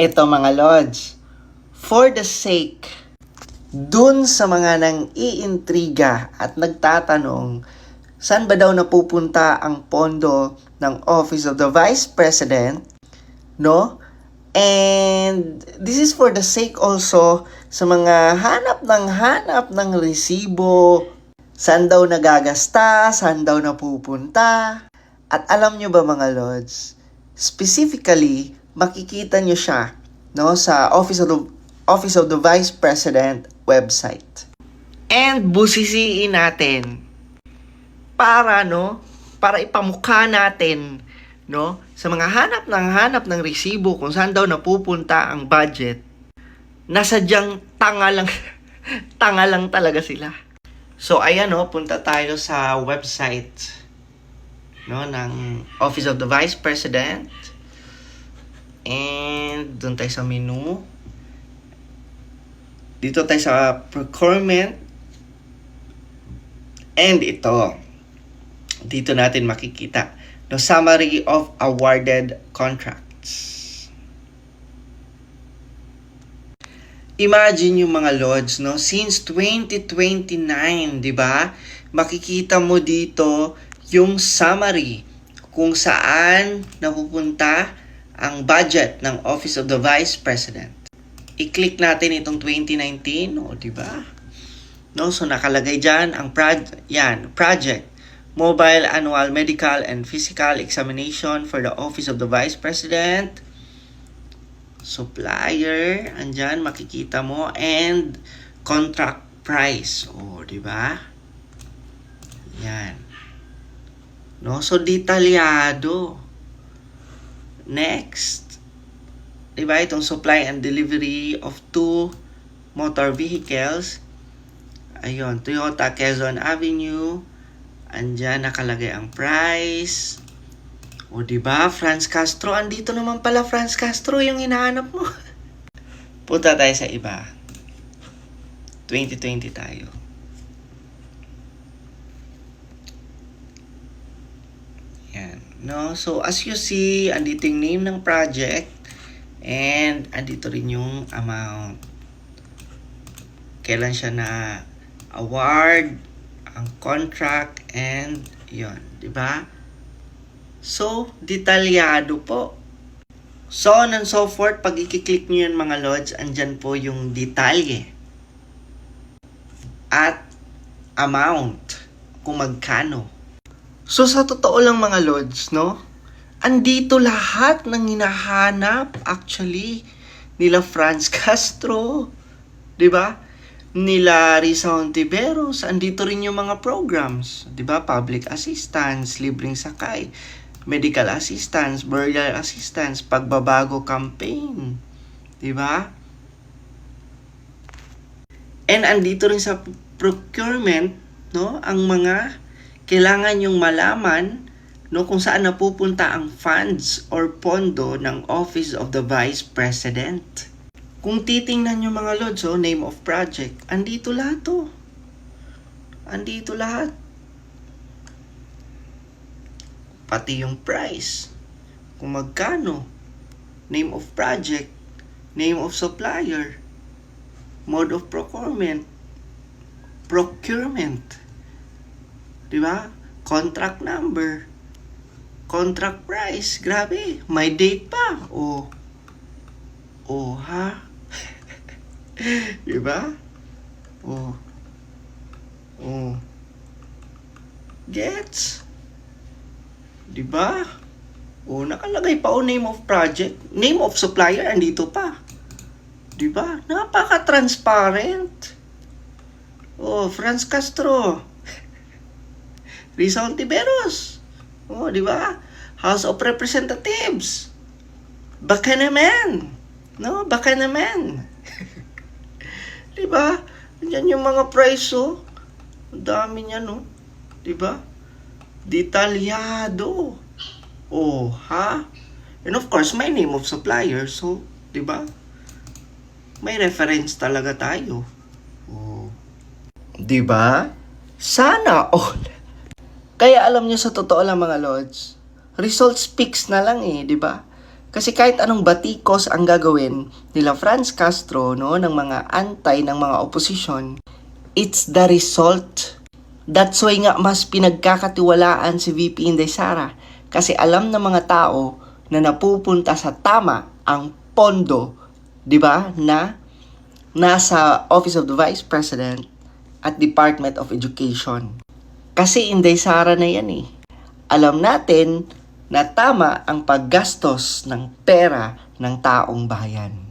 Ito mga lords, for the sake dun sa mga nang iintriga at nagtatanong saan ba daw napupunta ang pondo ng Office of the Vice President, no? And this is for the sake also sa mga hanap ng hanap ng resibo, saan daw nagagasta, saan daw napupunta. At alam nyo ba mga lords, specifically, makikita nyo siya no, sa Office of the, Office of the Vice President website. And busisiin natin para no, para ipamukha natin no, sa mga hanap ng hanap ng resibo kung saan daw napupunta ang budget, nasadyang tanga lang, tanga lang talaga sila. So ayan no, punta tayo sa website no ng Office of the Vice President. And doon tayo sa menu. Dito tayo sa procurement. And ito. Dito natin makikita no summary of awarded contracts. Imagine yung mga lords, no? Since 2029, di ba? Makikita mo dito yung summary kung saan napupunta ang budget ng Office of the Vice President. I-click natin itong 2019, o di ba? No, so nakalagay diyan ang proj yan, project Mobile Annual Medical and Physical Examination for the Office of the Vice President. Supplier, andyan makikita mo and contract price. O, di ba? Yan. No, so detalyado. Next. Di ba itong supply and delivery of two motor vehicles. Ayun, Toyota Quezon Avenue. Andyan nakalagay ang price. O di ba, Franz Castro, andito naman pala Franz Castro yung hinahanap mo. Punta tayo sa iba. 2020 tayo. Yan. No? So, as you see, andito yung name ng project and andito rin yung amount. Kailan siya na award, ang contract, and yon di ba? So, detalyado po. So on and so forth, pag i-click nyo yan mga lords, andyan po yung detalye. At amount, kung magkano. So sa totoo lang mga lords, no? Andito lahat ng hinahanap actually nila Franz Castro, 'di ba? Nila Risa Ontiveros, andito rin yung mga programs, 'di ba? Public assistance, libreng sakay, medical assistance, burial assistance, pagbabago campaign, 'di ba? And andito rin sa procurement, no, ang mga kailangan yung malaman no kung saan napupunta ang funds or pondo ng Office of the Vice President. Kung titingnan yung mga lods, oh, name of project, andito lahat to. Andito lahat. Pati yung price. Kung magkano. Name of project. Name of supplier. Mode of procurement. Procurement. Di ba? Contract number. Contract price. Grabe. May date pa. O. O, ha? Di ba? O. O. Gets? Di ba? O, nakalagay pa o name of project. Name of supplier, andito pa. Di ba? Napaka-transparent. Oh, Franz Castro. Risa Ontiveros. Oh, di ba? House of Representatives. Baka naman. No, baka naman. di ba? Yan yung mga price, oh. Ang dami niya, no? Di ba? Detalyado. Oh, ha? And of course, my name of supplier. So, di ba? May reference talaga tayo. Oh. Di ba? Sana all. Kaya alam niyo sa totoo lang mga lords, result speaks na lang eh, di ba? Kasi kahit anong batikos ang gagawin nila Franz Castro no ng mga antay ng mga oposisyon, it's the result. That's why nga mas pinagkakatiwalaan si VP Inday Sara kasi alam ng mga tao na napupunta sa tama ang pondo, 'di ba? Na nasa Office of the Vice President at Department of Education. Kasi Inday Sara na yan eh. Alam natin na tama ang paggastos ng pera ng taong bayan.